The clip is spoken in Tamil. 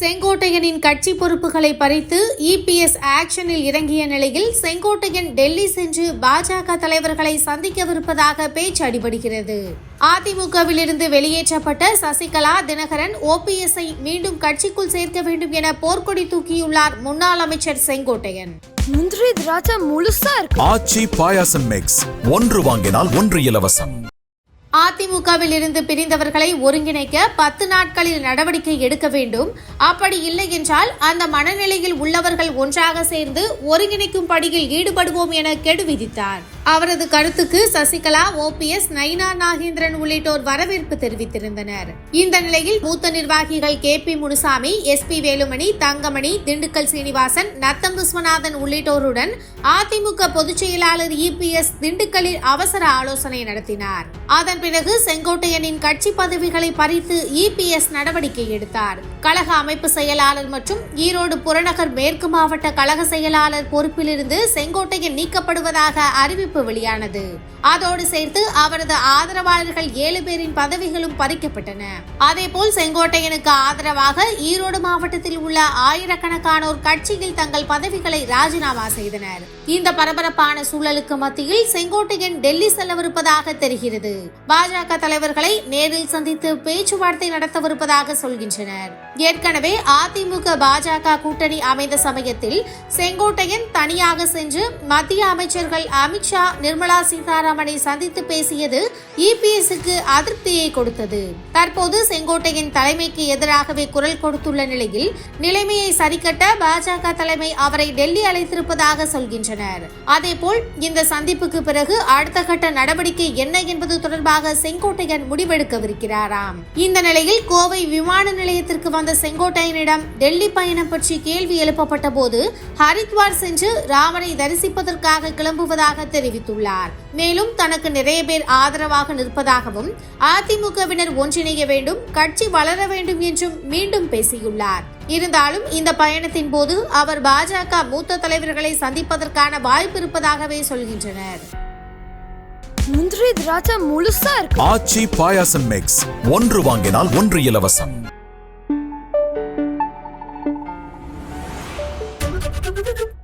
செங்கோட்டையனின் கட்சி பொறுப்புகளை பறித்து இபிஎஸ் ஆக்ஷனில் இறங்கிய நிலையில் செங்கோட்டையன் டெல்லி சென்று பாஜக தலைவர்களை சந்திக்கவிருப்பதாக பேச்சு அடிபடுகிறது. அதிமுகவிலிருந்து வெளியேற்றப்பட்ட சசிகலா தினகரன் ஓபிஎஸ்ஐ மீண்டும் கட்சிக்குள் சேர்க்க வேண்டும் என போர்க்கொடி தூக்கியுள்ளார் முன்னாள் அமைச்சர் செங்கோட்டையன். முந்திரி திராட்சை முழுசா இருக்கு. ஆச்சி பாயாசம் மிக்ஸ் ஒன்று வாங்கினால் ஒன்று இலவசம். அதிமுகவில் இருந்து பிரிந்தவர்களை ஒருங்கிணைக்க பத்து நாட்களில் நடவடிக்கை எடுக்க வேண்டும். அப்படி இல்லை என்றால் அந்த மனநிலையில் உள்ளவர்கள் ஒன்றாக சேர்ந்து ஒருங்கிணைக்கும் பணியில் ஈடுபடுவோம் என கெடு விதித்தார். அவரது கருத்துக்கு சசிகலா ஓபிஎஸ் நயினா நாகேந்திரன் உள்ளிட்டோர் வரவேற்பு தெரிவித்திருந்தனர். இந்த நிலையில் மூத்த நிர்வாகிகள் K P Munusamy S P Velumani Thangamani Dindigul Srinivasan Natham Viswanathan உள்ளிட்டோருடன் அதிமுக பொதுச் செயலாளர் இபிஎஸ் திண்டுக்கல்லில் அவசர ஆலோசனை நடத்தினார். அதன் பிறகு செங்கோட்டையனின் கட்சி பதவிகளை பறித்து இபிஎஸ் நடவடிக்கை எடுத்தார். கழக அமைப்பு செயலாளர் மற்றும் ஈரோடு புறநகர் மேற்கு மாவட்ட கழக செயலாளர் பொறுப்பிலிருந்து செங்கோட்டையன் நீக்கப்படுவதாக அறிவிப்பு வெளியானது. அதோடு சேர்த்து அவரது ஆதரவாளர்கள் ஏழு பேரின் பதவிகளும் பறிக்கப்பட்டன. அதேபோல் செங்கோட்டையனுக்கு ஆதரவாக ஈரோடு மாவட்டத்தில் உள்ள ஆயிரக்கணக்கானோர் கட்சியில் தங்கள் பதவிகளை ராஜினாமா செய்தனர். இந்த பரபரப்பான சூழலுக்கு மத்தியில் செங்கோட்டையன் டெல்லி செல்லவிருப்பதாக தெரிகிறது. பாஜக தலைவர்களை நேரில் சந்தித்து பேச்சுவார்த்தை நடத்தவிருப்பதாக சொல்கின்றனர். ஏற்கனவே அதிமுக பாஜக கூட்டணி அமைந்த சமயத்தில் செங்கோட்டையன் தனியாக சென்று மத்திய அமைச்சர்கள் அமித்ஷா நிர்மலா சீதாராமனை சந்தித்து பேசியது இபிஎஸ்க்கு அதிருப்தியை கொடுத்தது. தற்போது செங்கோட்டையின் தலைமைக்கு எதிராகவே குரல் கொடுத்துள்ள நிலையில் நிலைமையை சரிக்கட்ட பாஜக தலைமை அவரை டெல்லி அழைத்திருப்பதாக சொல்கின்றனர். அதேபோல் இந்த சந்திப்புக்கு பிறகு அடுத்த கட்ட நடவடிக்கை என்ன என்பது தொடர்பாக செங்கோட்டையன் முடிவெடுக்கவிருக்கிறாராம். இந்த நிலையில் கோவை விமான நிலையத்திற்கு வந்த செங்கோட்டையனிடம் டெல்லி பயணம் பற்றி கேள்வி எழுப்பப்பட்ட போது ஹரித்வார் சென்று ராமனை தரிசிப்பதற்காக கிளம்புவதாக தெரிவித்தார். தெரிவித்துள்ளார். மேலும் தனக்கு நிறைய பேர் ஆதரவாக நிற்பதாகவும் அதிமுகவினர் ஒன்றிணைய வேண்டும் கட்சி வளர வேண்டும் என்றும் மீண்டும் பேசியுள்ளார். இருந்தாலும் இந்த பயணத்தின் போது அவர் பாஜக மூத்த தலைவர்களை சந்திப்பதற்கான வாய்ப்பு இருப்பதாகவே சொல்கின்றனர். முந்திரி திராட்சை முழுசா இருக்கு. ஆச்சி பாயாசம் மிக்ஸ் ஒன்று வாங்கினால் ஒன்று இலவசம். Thank you.